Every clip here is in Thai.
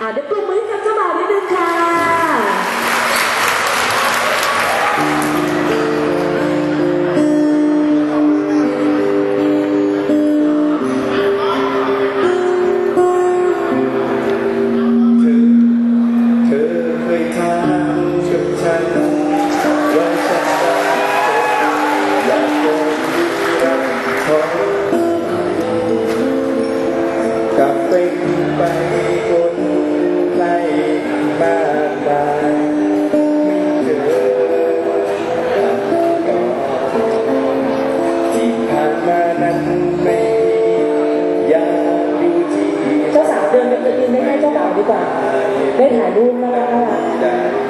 อ่าเดี๋ยวปรบมือให้กับเจ้าบ่าวนิดนึงค่ะเธอเคยถามกับฉันว่าฉัาวเดินไปยืนใกล้ๆเจ้าบ่าวดีกว่า ได้ถ่ายรูปน่ารักน่ารักแค่เพียง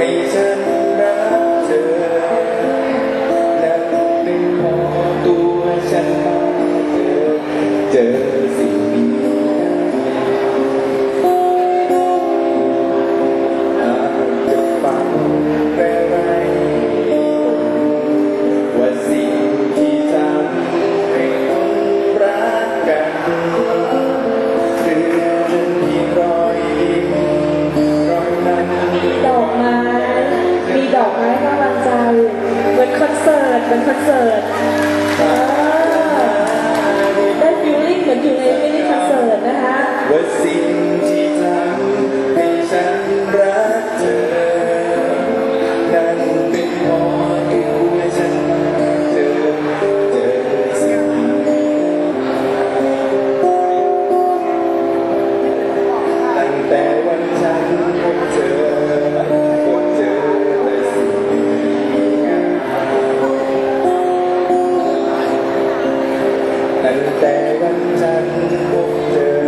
ให้ฉันรักเธอและเป็นของตัวฉันเจอ แต่วันจันทร์พบเธอ